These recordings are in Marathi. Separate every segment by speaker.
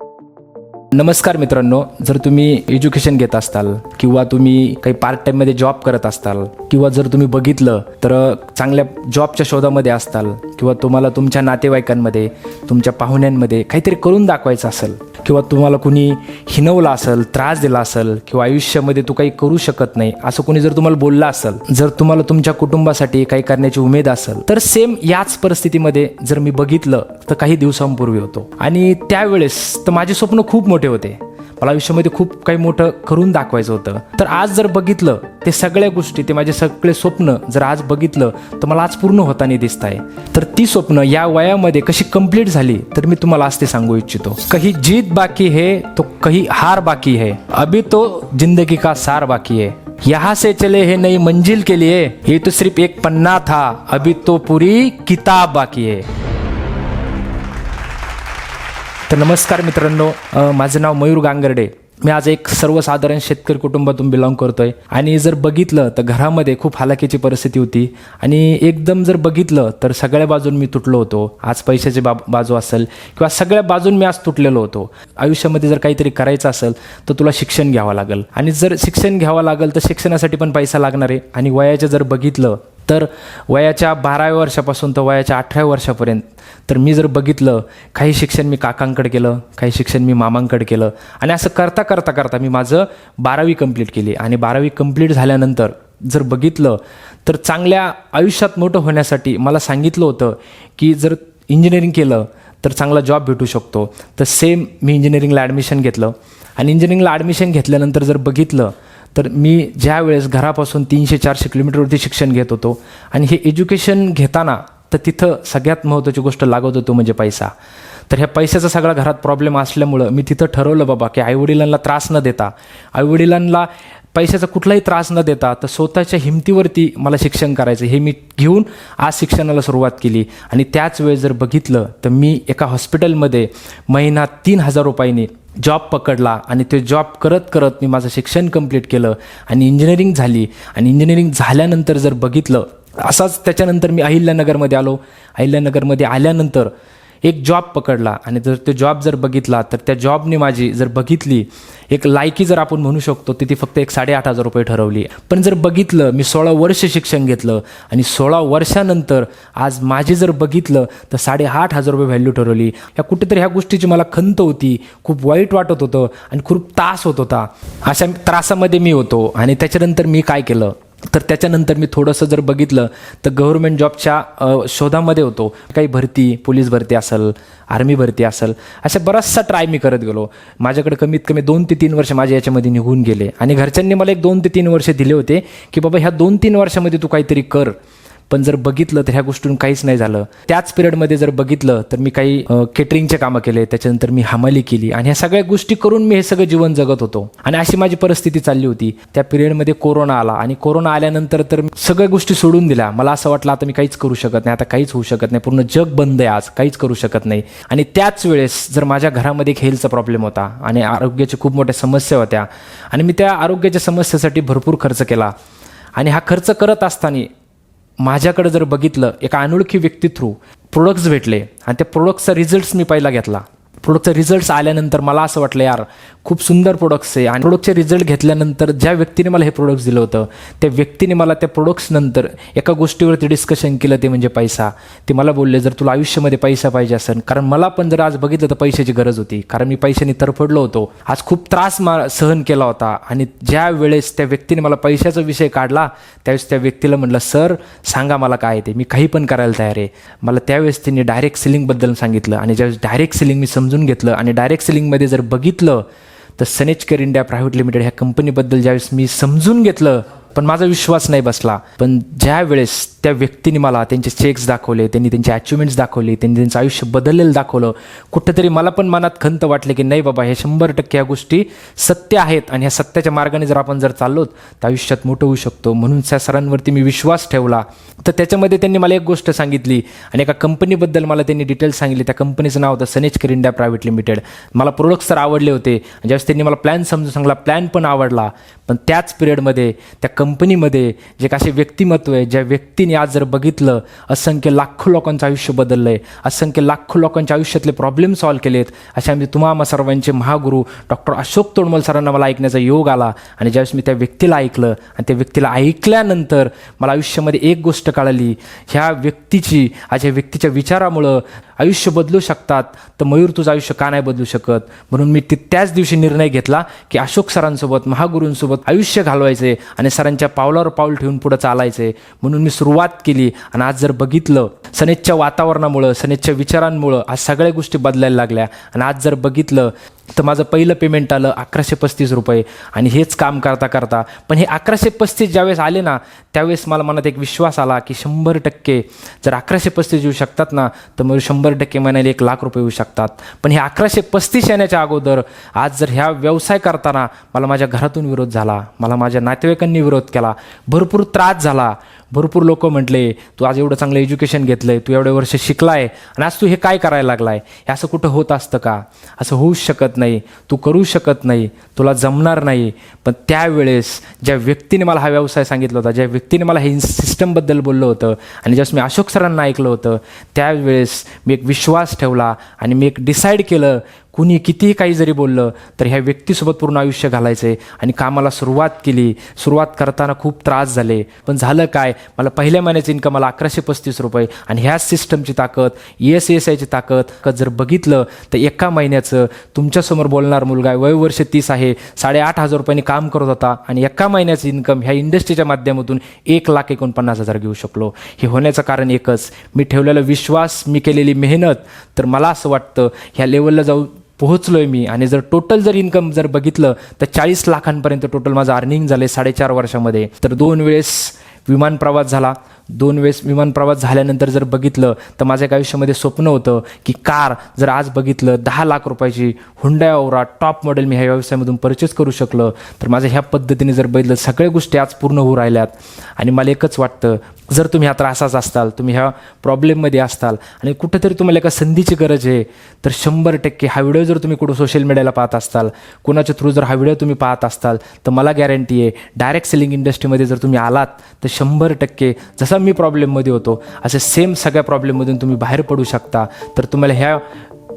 Speaker 1: you नमस्कार मित्रांनो जर तुम्ही एज्युकेशन घेत असताल किंवा तुम्ही काही पार्ट टाईममध्ये जॉब करत असताल किंवा जर तुम्ही बघितलं तर चांगल्या जॉबच्या शोधामध्ये असताल किंवा तुम्हाला तुमच्या नातेवाईकांमध्ये तुमच्या पाहुण्यांमध्ये काहीतरी करून दाखवायचं असेल किंवा तुम्हाला कुणी हिनवला असेल त्रास दिला असेल किंवा आयुष्यामध्ये तू काही करू शकत नाही असं कोणी जर तुम्हाला बोललं असेल जर तुम्हाला तुमच्या कुटुंबासाठी काही करण्याची उमेद असेल तर सेम याच परिस्थितीमध्ये जर मी बघितलं तर काही दिवसांपूर्वी होतो. आणि त्यावेळेस तर माझे स्वप्न खूप मोठे होते. मला आयुष्यामध्ये खूप काही मोठं करून दाखवायचं होतं. तर आज जर बघितलं ते सगळ्या गोष्टी ते माझे सगळे स्वप्न जर आज बघितलं तर मला आज पूर्ण होताना दिसत आहे. तर ती स्वप्न या वयामध्ये कशी कंप्लीट झाली तर मी तुम्हाला आज ते सांगू इच्छितो. कही जीत बाकी है तो कही हार बाकी है. अभी तो जिंदगी का सार बाकी है. यहाँ से चले है नई मंजिल के लिए ये तो सिर्फ एक पन्ना था अभी तो पूरी किताब बाकी है. तर नमस्कार मित्रांनो माझं नाव मयूर गांगर्डे. मी आज एक सर्वसाधारण शेतकरी कुटुंबातून बिलॉंग करतोय. आणि जर बघितलं तर घरामध्ये खूप हालाकीची परिस्थिती होती. आणि एकदम जर बघितलं तर सगळ्या बाजून मी तुटलो होतो. आज पैशाची बा बाजू असेल किंवा सगळ्या बाजून मी आज तुटलेलो होतो. आयुष्यामध्ये जर काहीतरी करायचं असेल तर तुला शिक्षण घ्यावं लागेल. आणि जर शिक्षण घ्यावं लागेल तर शिक्षणासाठी पण पैसा लागणार आहे. आणि वयाचं जर बघितलं तर वयाच्या बाराव्या वर्षापासून तर वयाच्या अठराव्या वर्षापर्यंत. तर मी जर बघितलं काही शिक्षण मी काकांकडे केलं काही शिक्षण मी मामांकडे केलं आणि असं करता करता करता मी माझं बारावी कंप्लीट केली आणि बारावी कंप्लीट झाल्यानंतर जर बघितलं तर चांगल्या आयुष्यात मोठं होण्यासाठी मला सांगितलं होतं की जर इंजिनिअरिंग केलं तर चांगला जॉब भेटू शकतो. तर सेम मी इंजिनिअरिंगला ॲडमिशन घेतलं आणि इंजिनिअरिंगला ॲडमिशन घेतल्यानंतर जर बघितलं तर मी ज्या वेळेस घरापासून तीनशे चारशे किलोमीटरवरती शिक्षण घेत होतो आणि हे एज्युकेशन घेताना तर तिथं सगळ्यात महत्त्वाची गोष्ट लागत होतो म्हणजे पैसा. तर ह्या पैशाचा सगळा घरात प्रॉब्लेम असल्यामुळं मी तिथं ठरवलं बाबा की आईवडिलांना त्रास न देता आईवडिलांना पैशाचा कुठलाही त्रास न देता तर स्वतःच्या हिमतीवरती मला शिक्षण करायचं. हे मी घेऊन आज शिक्षणाला सुरुवात केली आणि त्याच वेळेस जर बघितलं तर मी एका हॉस्पिटलमध्ये महिना तीन हजार रुपयांनी जॉब पकडला आणि ते जॉब करत करत मी माझं शिक्षण कंप्लीट केलं आणि इंजिनिअरिंग झाली. आणि इंजिनिअरिंग झाल्यानंतर जर बघितलं असाच त्याच्यानंतर मी अहिल्यानगरमध्ये आलो. अहिल्यानगरमध्ये आल्यानंतर एक जॉब पकडला आणि जर तो जॉब जर बघितला तर त्या जॉबने माझी जर बघितली एक लायकी जर आपण म्हणू शकतो तिथे ती फक्त एक साडेआठ हजार रुपये ठरवली. पण जर बघितलं मी सोळा वर्ष शिक्षण घेतलं आणि सोळा वर्षानंतर आज माझी जर बघितलं तर साडेआठ हजार रुपये व्हॅल्यू ठरवली. या कुठेतरी ह्या गोष्टीची मला खंत होती खूप वाईट वाटत होतं आणि खूप त्रास होत होता. अशा त्रासामध्ये मी होतो आणि त्याच्यानंतर मी काय केलं? तर त्याच्यानंतर मी थोडंसं जर बघितलं तर गव्हर्मेंट जॉबच्या शोधामध्ये होतो. काही भरती पोलीस भरती असेल आर्मी भरती असेल अशा बराचसा ट्राय मी करत गेलो. माझ्याकडे कमीत कमी दोन ते तीन वर्ष माझ्या याच्यामध्ये निघून गेले. आणि घरच्यांनी मला एक दोन ते तीन वर्ष दिले होते की बाबा ह्या दोन तीन वर्षामध्ये तू काहीतरी कर. पण जर बघितलं तर ह्या गोष्टीतून काहीच नाही झालं. त्याच पिरियडमध्ये जर बघितलं तर मी काही केटरिंगचे कामं केले त्याच्यानंतर मी हमाली केली आणि ह्या सगळ्या गोष्टी करून मी हे सगळं जीवन जगत होतो. आणि अशी माझी परिस्थिती चालली होती. त्या पिरियडमध्ये कोरोना आला आणि कोरोना आल्यानंतर तर सगळ्या गोष्टी सोडून दिल्या. मला असं वाटलं आता मी काहीच करू शकत नाही आता काहीच होऊ शकत नाही. पूर्ण जग बंद आहे आज काहीच करू शकत नाही. आणि त्याच वेळेस जर माझ्या घरामध्ये एक हेल्थचा प्रॉब्लेम होता आणि आरोग्याच्या खूप मोठ्या समस्या होत्या आणि मी त्या आरोग्याच्या समस्येसाठी भरपूर खर्च केला. आणि हा खर्च करत असताना माझ्याकडे जर बघितलं एका अनोळखी व्यक्ती थ्रू प्रोडक्ट्स भेटले आणि त्या प्रोडक्टचा रिझल्ट्स मी पहिला घेतला. प्रोडक्टचे रिझल्ट्स आल्यानंतर मला असं वाटलं यार खूप सुंदर प्रोडक्ट्स आहे. आणि प्रोडक्टचे रिझल्ट घेतल्यानंतर ज्या व्यक्तीने मला हे प्रोडक्ट्स दिलं होतं त्या व्यक्तीने मला त्या प्रोडक्ट्स नंतर एका गोष्टीवरती डिस्कशन केलं ते म्हणजे पैसा. ते मला बोलले जर तुला आयुष्यामध्ये पैसा पाहिजे असेल कारण मला पण जर आज बघितलं तर पैशाची गरज होती. कारण मी पैशाने तरफडलो होतो. आज खूप त्रास मा सहन केला होता. आणि ज्या वेळेस त्या व्यक्तीने मला पैशाचा विषय काढला त्यावेळेस त्या व्यक्तीला म्हटलं सर सांगा मला काय ते. मी काही पण करायला तयार आहे. मला त्यावेळेस त्यांनी डायरेक्ट सेलिंगबद्दल सांगितलं. आणि ज्यावेळेस डायरेक्ट सेलिंग मी समजून घेतलं आणि डायरेक्ट सेलिंगमध्ये जर बघितलं तर सनेजकर इंडिया प्रायव्हेट लिमिटेड ह्या कंपनीबद्दल ज्यावेळेस मी समजून घेतलं पण माझा विश्वास नाही बसला. पण ज्या वेळेस त्या व्यक्तीने मला त्यांचे चेक्स दाखवले त्यांनी त्यांचे अचिव्हमेंट्स दाखवले त्यांनी त्यांचं आयुष्य बदललेलं दाखवलं कुठंतरी मला पण मनात खंत वाटले की नाही बाबा हे शंभर टक्के ह्या गोष्टी सत्य आहेत आणि ह्या सत्याच्या मार्गाने जर आपण जर चाललोत तर आयुष्यात मोठं होऊ शकतो. म्हणून त्या सरांवरती मी विश्वास ठेवला. तर त्याच्यामध्ये त्यांनी मला एक गोष्ट सांगितली आणि एका कंपनीबद्दल मला त्यांनी डिटेल्स सांगितले. त्या कंपनीचं नाव होतं सनेजकर इंडिया प्रायव्हेट लिमिटेड. मला प्रोडक्ट्स तर आवडले होते. ज्यावेळेस त्यांनी मला प्लॅन समजून सांगला प्लॅन पण आवडला. पण त्याच पिरियडमध्ये त्या कंपनीमध्ये जे काही व्यक्तिमत्व आहे ज्या व्यक्तीने आज जर बघितलं असंख्य लाखो लोकांचं आयुष्य बदललं आहे असंख्य लाखो लोकांच्या आयुष्यातले प्रॉब्लेम सॉल्व्ह केलेत अशा मी तुम्हाला सर्वांचे महागुरू डॉक्टर अशोक तोडमल सरांना मला ऐकण्याचा योग आला आणि ज्यावेळेस मी त्या व्यक्तीला ऐकलं आणि त्या व्यक्तीला ऐकल्यानंतर मला आयुष्यामध्ये एक गोष्ट कळाली. ह्या व्यक्तीची आज ह्या व्यक्तीच्या विचारामुळं आयुष्य बदलू शकतात तर मयूर तुझं आयुष्य का नाही बदलू शकत? म्हणून मी ती त्याच दिवशी निर्णय घेतला की अशोक सरांसोबत महागुरूंसोबत आयुष्य घालवायचे आणि त्यांच्या पावलावर पाऊल ठेवून पुढं चालायचे. म्हणून मी सुरुवात केली आणि आज जर बघितलं सनेजच्या वातावरणामुळं सनेजच्या विचारांमुळं आज सगळ्या गोष्टी बदलायला लागल्या. आणि आज जर बघितलं तर माझं पहिलं पेमेंट आलं अकराशे पस्तीस रुपये. आणि हेच काम करता करता पण हे अकराशे पस्तीस ज्यावेळेस आले ना त्यावेळेस मला मनात एक विश्वास आला की शंभर टक्के जर अकराशे पस्तीस येऊ शकतात ना तर मग शंभर टक्के महिन्याला एक लाख रुपये येऊ शकतात. पण हे अकराशे पस्तीस येण्याच्या अगोदर आज जर ह्या व्यवसाय करताना मला माझ्या घरातून विरोध झाला मला माझ्या नातेवाईकांनी विरोध केला भरपूर त्रास झाला भरपूर लोक म्हटले तू आज एवढं चांगलं एज्युकेशन घेतलंय तू एवढे वर्ष शिकलाय आणि आज तू हे काय करायला लागलाय? हे असं कुठं होत असतं का? असं होऊच शकत नाही. तू करू शकत नाही. तुला जमणार नाही. पण त्यावेळेस ज्या व्यक्तीने मला हा व्यवसाय सांगितला होता ज्या व्यक्तीने मला हे सिस्टमबद्दल बोललं होतं आणि ज्यावेळेस मी अशोक सरांना ऐकलं होतं त्यावेळेस मी एक विश्वास ठेवला आणि मी एक डिसाईड केलं कुणी कितीही काही जरी बोललं तर ह्या व्यक्तीसोबत पूर्ण आयुष्य घालायचं आहे आणि कामाला सुरुवात केली सुरुवात करताना खूप त्रास झाले. पण झालं काय? मला पहिल्या महिन्याचं इन्कम मला अकराशे पस्तीस रुपये. आणि ह्याच सिस्टमची ताकद एस एस आयची ताकद जर बघितलं तर एका महिन्याचं तुमच्यासमोर बोलणार मुलगा आहे वयवर्ष तीस आहे साडेआठ हजार रुपयांनी काम करत होता. आणि एका महिन्याचं इन्कम ह्या इंडस्ट्रीच्या माध्यमातून एक लाख एकोणपन्नास हजार घेऊ शकलो. हे होण्याचं कारण एकच. मी ठेवलेला विश्वास मी केलेली मेहनत तर मला असं वाटतं ह्या लेवलला जाऊ पोहोचलो आहे मी. आणि जर टोटल जर इन्कम जर बघितलं तर चाळीस लाखांपर्यंत टोटल माझं अर्निंग झालं आहे साडेचार वर्षामध्ये. तर दोन वेळेस विमान प्रवास झाला. दोन वेळेस विमान प्रवास झाल्यानंतर जर बघितलं तर माझ्या एका आयुष्यामध्ये स्वप्न होतं की कार जर आज बघितलं दहा लाख रुपयाची हुंडा ओरा टॉप मॉडेल मी ह्या व्यवसायामधून परचेस करू शकलं. तर माझ्या ह्या पद्धतीने जर बघितलं सगळ्या गोष्टी आज पूर्ण होऊ राहिल्यात. आणि मला एकच वाटतं जर तुम्ही ह्या त्रासाचा असताल तुम्ही ह्या प्रॉब्लेममध्ये असताल आणि कुठंतरी तुम्हाला एका संधीची गरज आहे तर शंभर टक्के हा व्हिडिओ जर तुम्ही कुठं सोशल मीडियाला पाहत असताल कोणाच्या थ्रू जर हा व्हिडिओ तुम्ही पाहत असताल तर मला गॅरंटी आहे डायरेक्ट सेलिंग इंडस्ट्रीमध्ये जर तुम्ही आलात तर शंभर टक्के जसा मी प्रॉब्लेममध्ये होतो असे सेम सगळ्या प्रॉब्लेममधून तुम्ही बाहेर पडू शकता. तर तुम्हाला ह्या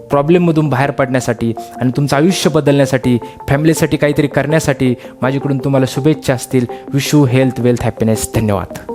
Speaker 1: प्रॉब्लेममधून बाहेर पडण्यासाठी आणि तुमचं आयुष्य बदलण्यासाठी फॅमिलीसाठी काहीतरी करण्यासाठी माझ्याकडून तुम्हाला शुभेच्छा असतील. Wish you health wealth happiness धन्यवाद.